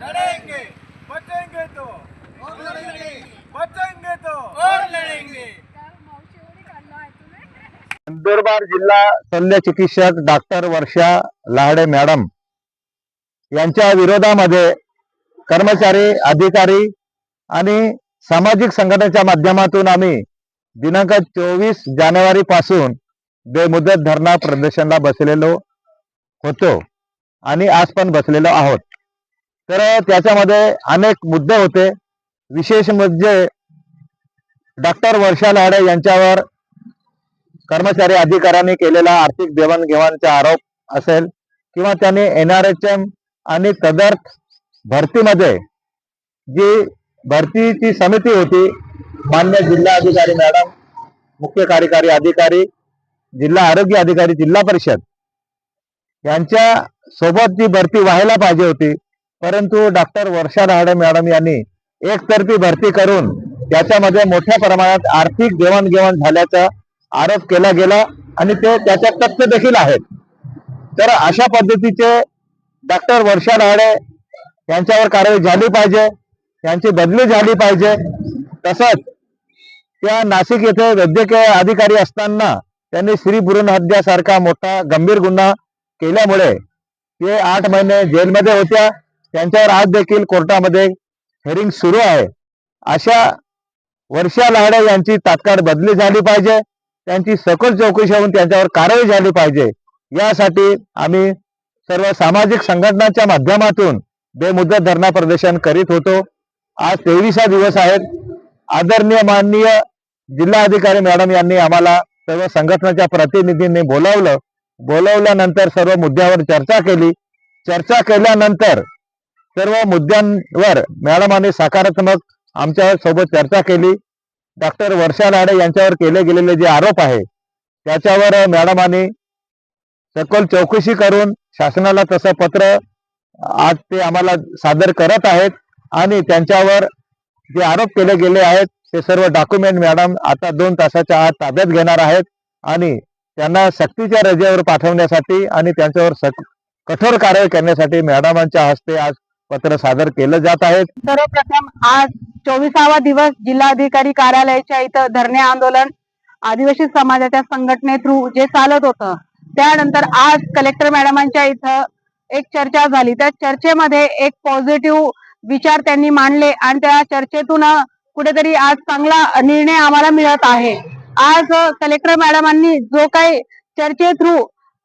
लड़ेंगे बचेंगे तो. और लड़ेंगे बचेंगे तो. और लड़ेंगे नंदुरबार जिल्हा शल्य चिकित्सक डॉक्टर वर्षा लाहडे मॅडम यांच्या विरोधामध्ये कर्मचारी अधिकारी आणि सामाजिक संघटनेच्या माध्यमातून आम्ही दिनांक चोवीस जानेवारी पासून बेमुदत धरणा प्रदर्शनला बसलेलो होतो आणि आज पण बसलेलो आहोत. तर त्याच्यामध्ये अनेक मुद्दे होते. विशेष म्हणजे डॉक्टर वर्षा लाडे यांच्यावर कर्मचारी अधिकाऱ्यांनी केलेला आर्थिक देवाणघेवाणचा आरोप असेल किंवा त्यांनी एनआरएचएम आणि तदर्थ भरतीमध्ये जी भरतीची समिती होती मान्य जिल्हा अधिकारी मॅडम मुख्य कार्यकारी अधिकारी जिल्हा आरोग्य अधिकारी जिल्हा परिषद यांच्या सोबत जी भरती व्हायला पाहिजे होती परंतु डॉक्टर वर्षा राहडे मॅडम यांनी एकतर्फी भरती करून त्याच्यामध्ये मोठ्या प्रमाणात आर्थिक देवाणघेवाण झाल्याचा आरोप केला गेला आणि ते त्याच्या तथ्य देखील आहेत. तर अशा पद्धतीचे डॉक्टर वर्षा राहडे यांच्यावर कारवाई झाली पाहिजे त्यांची बदली झाली पाहिजे. तसंच त्या नाशिक येथे वैद्यकीय अधिकारी असताना त्यांनी श्री भ्रूण हत्यासारखा मोठा गंभीर गुन्हा केल्यामुळे ते आठ महिने जेलमध्ये होत्या. त्यांच्यावर आज देखील कोर्टामध्ये हेरिंग सुरू आहे. अशा वर्षा लाडे यांची तात्काळ बदली झाली पाहिजे. त्यांची सखोल चौकशी होऊन त्यांच्यावर कारवाई झाली पाहिजे. यासाठी आम्ही सर्व सामाजिक संघटनांच्या माध्यमातून बेमुदत धरणा प्रदर्शन करीत होतो. आज तेवीसा दिवस आहेत. आदरणीय माननीय जिल्हाधिकारी मॅडम यांनी आम्हाला सर्व संघटनाच्या प्रतिनिधींनी बोलावलं. बोलावल्यानंतर सर्व मुद्द्यावर चर्चा केली. चर्चा केल्यानंतर सर्व मुद्द्यांवर मॅडमांनी सकारात्मक आमच्यासोबत चर्चा केली. डॉक्टर वर्षा लाडे यांच्यावर केले गेलेले जे आरोप आहे त्याच्यावर मॅडमांनी सखोल चौकशी करून शासनाला तसं पत्र आज ते आम्हाला सादर करत आहेत आणि त्यांच्यावर जे आरोप केले गेले आहेत ते सर्व डॉक्युमेंट मॅडम आता दोन तासाच्या आत ताब्यात घेणार आहेत आणि त्यांना सक्तीच्या रजेवर पाठवण्यासाठी आणि त्यांच्यावर सक- कठोर कारवाई करण्यासाठी मॅडमांच्या हस्ते आज पत्र सादर केलं जात आहे. सर्वप्रथम आज चोवीसावा दिवस जिल्हाधिकारी कार्यालयाच्या इथं धरणे आंदोलन आदिवासी समाजाच्या संघटने थ्रू जे चालत होतं त्यानंतर आज कलेक्टर मॅडमांच्या इथं एक चर्चा झाली. त्या चर्चेमध्ये एक पॉझिटिव्ह विचार त्यांनी मांडले आणि त्या चर्चेतून कुठेतरी आज चांगला निर्णय आम्हाला मिळत आहे. आज कलेक्टर मॅडमांनी जो काही चर्चे थ्रू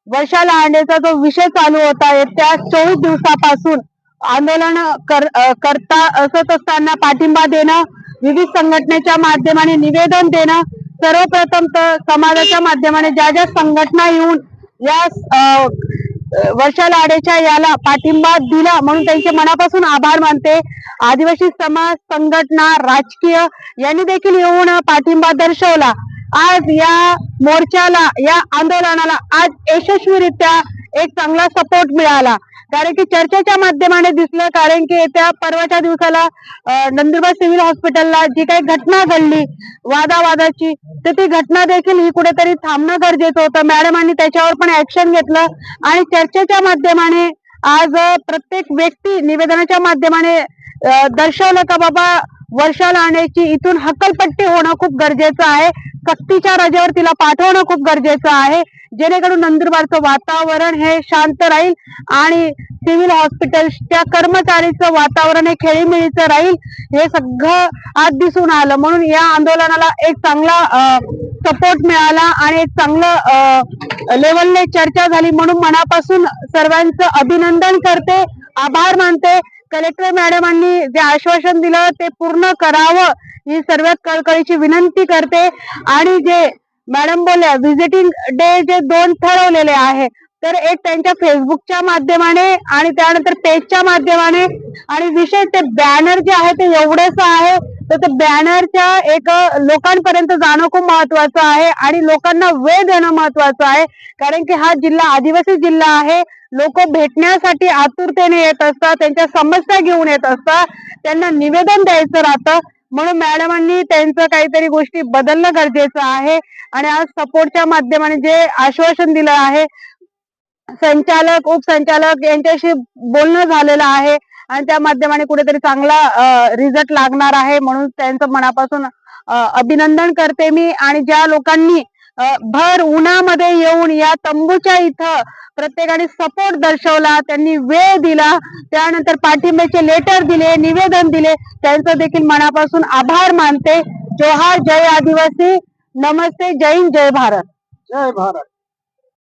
वर्षाला आणण्याचा जो विषय चालू होता त्या चोवीस दिवसापासून आंदोलन कर करता असत असताना पाठिंबा देणं विविध संघटनेच्या माध्यमाने निवेदन देणं सर्वप्रथम तर समाजाच्या माध्यमाने ज्या ज्या संघटना येऊन या अ, वर्षा लाडेच्या याला पाठिंबा दिला म्हणून त्यांचे मनापासून आभार मानते. आदिवासी समाज संघटना राजकीय यांनी देखील येऊन पाठिंबा दर्शवला. आज या मोर्चाला या आंदोलनाला आज यशस्वीरित्या एक चांगला सपोर्ट मिळाला. कारण की चर्चेच्या माध्यमाने दिसलं कारण की येत्या परवाच्या दिवसाला नंदुरबार सिव्हिल हॉस्पिटलला जी काही घटना घडली वादावादाची तर ती घटना देखील ही कुठेतरी थांबणं गरजेचं होतं. मॅडमांनी त्याच्यावर पण ऍक्शन घेतलं आणि चर्चेच्या माध्यमाने आज प्रत्येक व्यक्ती निवेदनाच्या माध्यमाने दर्शवलं का बाबा वर्षाला आणायची इथून हक्कलपट्टी होणं खूप गरजेचं आहे. सक्तीच्या रजेवर तिला पाठवणं खूप गरजेचं आहे. जेणेकरून नंदुरबारचं वातावरण हे शांत राहील आणि सिव्हिल हॉस्पिटलच्या कर्मचारीचं वातावरण हे खेळीमेळीचं राहील. हे सगळं आज दिसून आलं. म्हणून या आंदोलनाला एक चांगला सपोर्ट मिळाला आणि एक चांगलं लेवलने चर्चा झाली. म्हणून मनापासून सर्वांचं अभिनंदन करते आभार मानते. कलेक्टर मॅडमांनी जे आश्वासन दिलं ते पूर्ण करावं ही सर्वात कळकळीची विनंती करते. आणि जे मॅडम बोलल्या व्हिजिटिंग डे जे दोन ठरवलेले आहे तर एक त्यांच्या फेसबुकच्या माध्यमाने आणि त्यानंतर पेजच्या माध्यमाने. आणि विशेष ते बॅनर जे आहे ते एवढंच आहे. तर ते बॅनरच्या एक लोकांपर्यंत जाणं खूप महत्वाचं आहे आणि लोकांना वेळ देणं महत्वाचं आहे. कारण की हा जिल्हा आदिवासी जिल्हा आहे. लोक भेटण्यासाठी आतुरतेने येत असतात त्यांच्या समस्या घेऊन येत असतात. त्यांना निवेदन द्यायचं राहतं. म्हणून मॅडमांनी त्यांचं काहीतरी गोष्टी बदलणं गरजेचं आहे. आणि आज सपोर्टच्या माध्यमाने जे आश्वासन दिलं आहे संचालक उपसंचालक यांच्याशी बोलणं झालेलं आहे. आणि त्या माध्यमाने कुठेतरी चांगला रिझल्ट लागणार आहे म्हणून त्यांचं मनापासून अभिनंदन करते मी. आणि ज्या लोकांनी भर उन्हामध्ये येऊन या तंबूच्या इथं प्रत्येकाने सपोर्ट दर्शवला त्यांनी वेळ दिला त्यानंतर पाठिंब्याचे लेटर दिले निवेदन दिले त्यांचं देखील मनापासून आभार मानते. जोहार जय आदिवासी. नमस्ते जय हिंद जय भारत. जय भारत.